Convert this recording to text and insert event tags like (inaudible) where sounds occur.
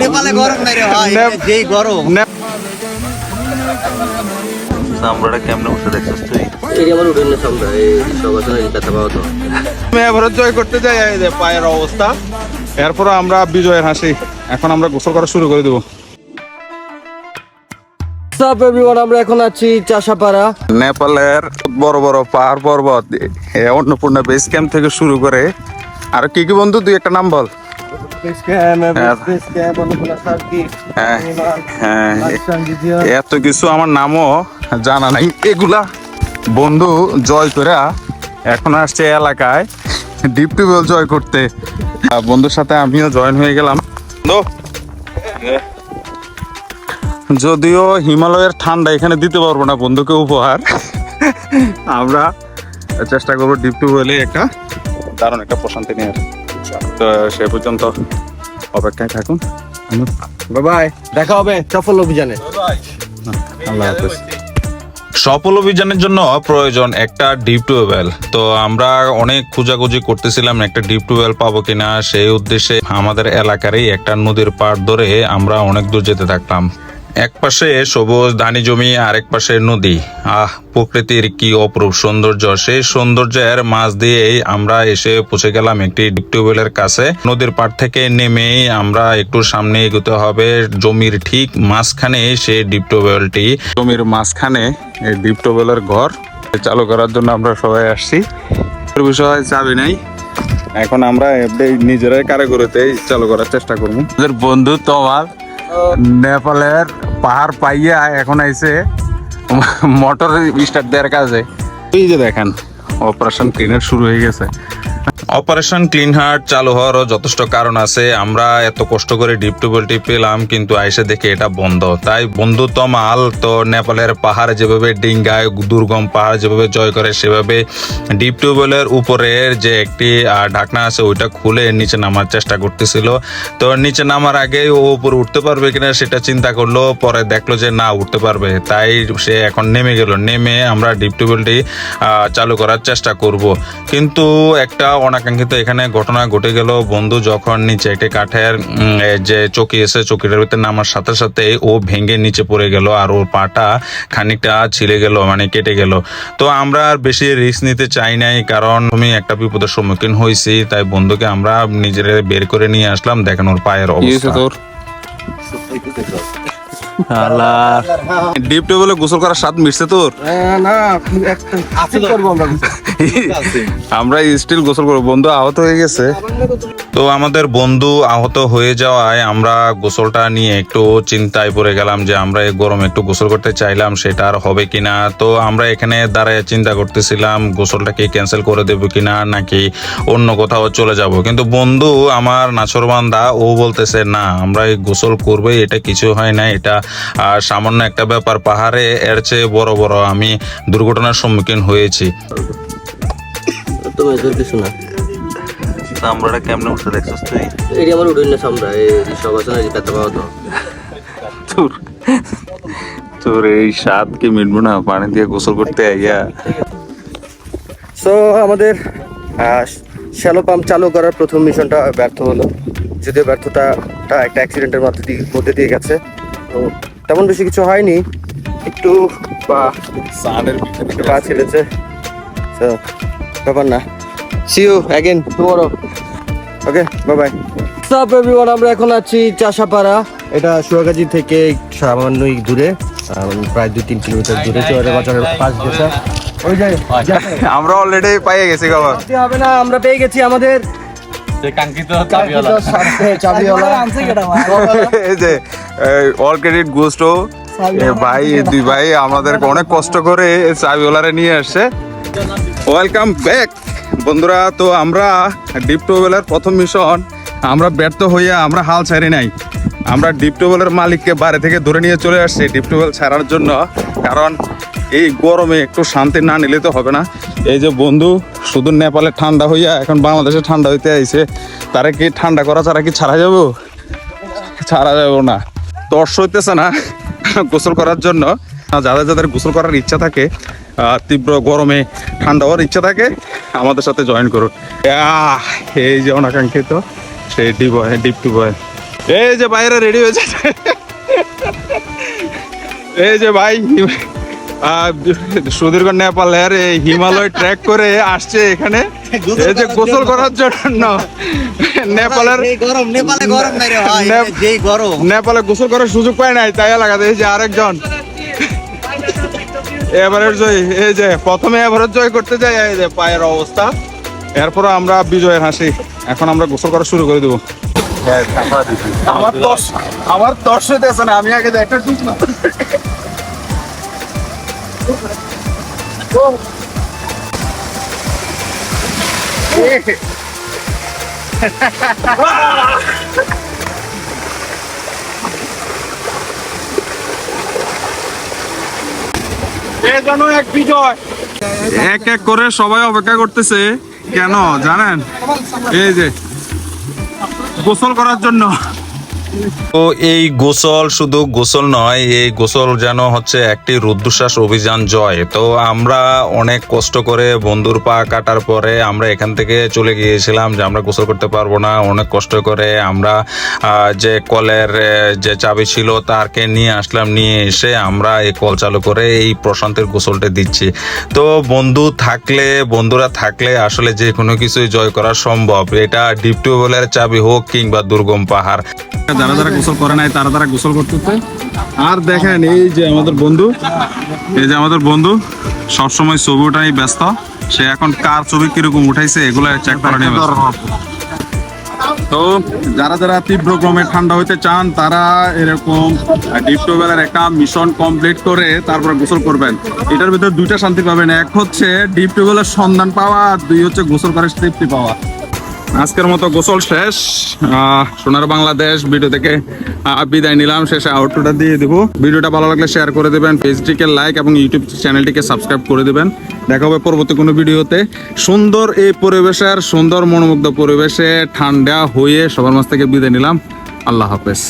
নেপালে গরম নাই রে ভাই যেই গরম চামড়াটা কেমনে উঠে দেখছিস তুই এই আমার উঠে না সামনে এই সব আছে এই কথা পাওয়া তো। আমি এভারেজ জয় করতে যাই এই যে পায়ের অবস্থা। এরপর আমরা বিজয়ের হাসি। এখন আমরা গোসল করা শুরু করে দেবো। সব এভরিওয়ান আমরা এখন আছি চাষাপাড়া। নেপালের বড় বড় পাহাড় পর্বত অন্নপূর্ণা বেস ক্যাম্প থেকে শুরু করে আর কি কি বন্ধু তুই একটা নাম বল। হ্যাঁ। হ্যাঁ এত কিছু আমার নামও জানা নাই। এগুলা বন্ধু জয় করে এখন আসছে এলাকায়। ডিপ টিউবওয়েল জয় করতে। বন্ধুর সাথে আমিও জয়েন হয়ে গেলাম। বন্ধু, যদিও হিমালয়ের ঠান্ডা এখানে দিতে পারব না বন্ধুকে উপহার। আমরা চেষ্টা করব ডিপ টিউবওয়েলে একটা দারুণ একটা প্রশান্তি নিয়ে তো সে পর্যন্ত অপেক্ষায় থাকুন। বাই দেখা হবে সফল অভিযানে। আল্লাহ হাফেজ। সফল অভিযানের জন্য প্রয়োজন একটা ডিপ টিউবওয়েল তো আমরা অনেক খোঁজাখুঁজি করতেছিলাম একটা ডিপ টিউবওয়েল পাবো কিনা। সেই উদ্দেশ্যে আমাদের এলাকারই একটা নদীর পাড় ধরে আমরা অনেক দূর যেতে থাকলাম এক পাশে সবুজ ধানি জমি, আরেক পাশে নদী। আহ, প্রকৃতির কি অপরূপ সৌন্দর্য! সেই সৌন্দর্যের মাঝ দিয়েই আমরা এসে পৌঁছে গেলাম একটি টিউবওয়েলের কাছে। নদীর পাড় থেকে নেমেই আমরা একটু সামনে এগোতে হবে। জমির ঠিক মাঝখানে সেই টিউবওয়েলটি। জমির মাঝখানে এই টিউবওয়েলের ঘর। চালু করার জন্য আমরা সবাই আসছি। বিষয়ে চাবি নাই। এখন আমরা নিজেরাই কারিগরিতেই চালু করার চেষ্টা করব। বন্ধু তোমার নেপালের পাহাড় পাইয়া এখন আইছে মোটর স্টার্ট দেওয়ার কাজে। এই যে দেখেন, অপারেশন ক্লিনের শুরু হয়ে গেছে। অপারেশন ক্লিন হার্ট চালু হওয়ারও যথেষ্ট কারণ আছে। আমরা এত কষ্ট করে ডিপ টিউবওয়েলটি পেলাম, কিন্তু আইসে দেখে এটা বন্ধ। তাই বন্ধু তমাল তো নেপালের পাহাড় যেভাবে ডিঙ্গায় দুর্গম পাহাড় যেভাবে জয় করে, সেভাবে ডিপ টিউবওয়েলের উপরের যে একটি ঢাকনা আছে, ওইটা খুলে নিচে নামার চেষ্টা করতেছিল। তো নিচে নামার আগে ও উপরে উঠতে পারবে কিনা সেটা চিন্তা করল, পরে দেখল যে না, উঠতে পারবে। তাই সে এখন নেমে গেল। নেমে আমরা ডিপ টিউবওয়েলটি চালু করার চেষ্টা করব। কিন্তু একটা অনাকাঙ্ক্ষিত এখানে ঘটনা ঘটে গেল। বন্ধু যখন নিচে একটি কাঠের যে চকি এসে চকিটার ভিতরে নামার সাথে সাথে ও ভেঙে নিচে পড়ে গেল আর ওর পাটা খানিকটা ছিলে গেল মানে কেটে গেল। তো আমরা আর বেশি রিস্ক নিতে চাই নাই কারণ আমি একটা বিপদের সম্মুখীন হয়েছি তাই বন্ধুকে আমরা নিজের বের করে নিয়ে আসলাম দেখেন ওর পায়ের অবস্থা। তোর ডিপ টিউবওয়েলে গোসল করার স্বাদ মিটছে তোর? না আছে করব আমরা আমরা স্টিল গোসল করব। বন্ধু আহত হয়ে গেছে। তো আমাদের বন্ধু আহত হয়ে যাওয়ায় আমরা গোসলটা নিয়ে একটু চিন্তায় পড়ে গেলাম যে আমরা এই গরম একটু গোসল করতে চাইলাম, সেটা আর হবে কিনা? তো আমরা এখানে দাঁড়ায় চিন্তা করতেছিলাম গোসলটাকে ক্যান্সেল করে দেবো কিনা, নাকি অন্য কোথাও চলে যাব? কিন্তু বন্ধু আমার নাছরবান্দা ও বলতেছে, না, আমরা এই গোসল করবে এটা কিছু হয় না, এটা সামান্য একটা ব্যাপার, পাহাড়ে এর চেয়ে বড় বড় আমি দুর্ঘটনার সম্মুখীন হয়েছি। এদের কিছু না। চামড়াটা কেমনে উঠে দেখছিস তুই এই আমার উঠে না সামনে এই সব আছে না তো। তোর তোর এই স্বাদ কি মিটবো না পানি দিয়ে গোসল করতে আইয়া সো আমাদের শ্যালো পাম্প চালু করার প্রথম মিশনটা ব্যর্থ হলো। যদিও ব্যর্থতাটা একটা অ্যাক্সিডেন্টের মধ্যে দিয়ে মধ্যে দিয়ে গেছে। তো তেমন বেশি কিছু হয়নি। একটু বা সানের একটু পা ছেড়েছে। তো ব্যাপার না। See you again tomorrow okay bye bye সব এভরিওয়ান আমরা এখন আছি চাষাপাড়া। এটা সুয়াগাজী থেকে সামান্যই দূরে প্রায় দুই তিন কিলোমিটার দূরে। চুয়ারে বাজারের পাঁচ গেছে ওই যে (laughs) আমরা অলরেডি পাইয়ে গেছি করতে হবে না আমরা পেয়ে গেছি আমাদের। কাঙ্ক্ষিত স্বার্থে চাবিওয়ালা। (laughs) (laughs) এই যে অল ক্রেডিট গোস টু ভাই দুই ভাই আমাদের অনেক কষ্ট করে চাবিওয়ালারে নিয়ে আসছে। ওয়েলকাম ব্যাক বন্ধুরা, তো আমরা ডিপ টোবেলের প্রথম মিশন আমরা ব্যর্থ হইয়া আমরা হাল ছাড়ি নাই। আমরা ডিপ টোবেলের মালিককে বাড়ি থেকে ধরে নিয়ে চলে আসছি ডিপ টোবেল ছাড়ার জন্য, কারণ এই গরমে একটু শান্তি না নিলে তো হবে না। এই যে বন্ধু, শুধু নেপালে ঠান্ডা হইয়া এখন বাংলাদেশে ঠান্ডা হইতে আইছে, তারা কি ঠান্ডা করা ছাড়া কি ছাড়া যাব? ছাড়া যাব না। তর্স হইতেছে না গোসল করার জন্য। যাদের যাদের গোসল করার ইচ্ছা থাকে তীব্র গরমে ঠান্ডা হওয়ার ইচ্ছা থাকে আমাদের সাথে জয়েন করুন। এই যে অনাকাঙ্ক্ষিত সেই ডিপ ডিপ টু বয় এই যে বাইরে রেডি হয়েছে। এই যে ভাই সুদীর্ঘ নেপালের এই হিমালয় ট্র্যাক করে আসছে এখানে। এই যে গোসল করার জন্য নেপালের নেপালে গোসল করার সুযোগ পায় নাই তাই লাগাতে এই যে আরেকজন। এভারেজ জয় এই যে প্রথমে এভারেজ জয় করতে যাই এই যে পায়ের অবস্থা। এরপর আমরা বিজয়ের হাসি এখন আমরা গোসল করা শুরু করে দেবো। আমার দশ আমার দশ হইতেছে না আমি আগে একটা ডুব না। এক এক এক করে সবাই অপেক্ষা করতেছে। কেন? জানেন? এই যে গোসল করার জন্য। তো এই গোসল শুধু গোসল নয়, এই গোসল যেন হচ্ছে একটি রুদ্রশ্বাস অভিযান জয়। তো আমরা অনেক কষ্ট করে বন্ধুর পা কাটার পরে আমরা এখান থেকে চলে গিয়েছিলাম যে আমরা গোসল করতে পারব না। অনেক কষ্ট করে আমরা যে কলের যে চাবি ছিল তারকে নিয়ে আসলাম, নিয়ে এসে আমরা এই কল চালু করে এই প্রশান্তের গোসলটা দিচ্ছি। তো বন্ধু থাকলে, বন্ধুরা থাকলে আসলে যে কোনো কিছুই জয় করা সম্ভব। এটা ডিপ টিউবওয়েলের চাবি হোক কিংবা দুর্গম পাহাড়। যারা যারা গোসল করে নাই, তারা তারা গোসল করতেছে। আর দেখেন এই যে আমাদের বন্ধু, এই যে আমাদের বন্ধু, সবসময় ছবি ওঠাই ব্যস্ত। সে এখন কার ছবি কীরকম উঠাইছে, এগুলো চেক করা নিয়ে তো যারা যারা তীব্র গরমে ঠান্ডা হইতে চান, তারা এরকম ডিপ টিউবওয়েলের একটা মিশন কমপ্লিট করে তারপর গোসল করবেন। এটার ভিতরে দুইটা শান্তি পাবেন। এক হচ্ছে ডিপ টিউবওয়েলের সন্ধান পাওয়া দুই হচ্ছে গোসল করে তৃপ্তি পাওয়া। আজকের মতো গোসল শেষ। সোনার বাংলাদেশ ভিডিও থেকে বিদায় নিলাম। শেষে আউটটা দিয়ে দেবো। ভিডিওটা ভালো লাগলে শেয়ার করে দেবেন। পেজটিকে লাইক এবং ইউটিউব চ্যানেলটিকে সাবস্ক্রাইব করে দেবেন। দেখা হবে পরবর্তী কোনো ভিডিওতে। সুন্দর এই পরিবেশের, সুন্দর মনোমুগ্ধ পরিবেশে, ঠান্ডা হয়ে সবার মাছ থেকে বিদায় নিলাম। আল্লাহ হাফেজ।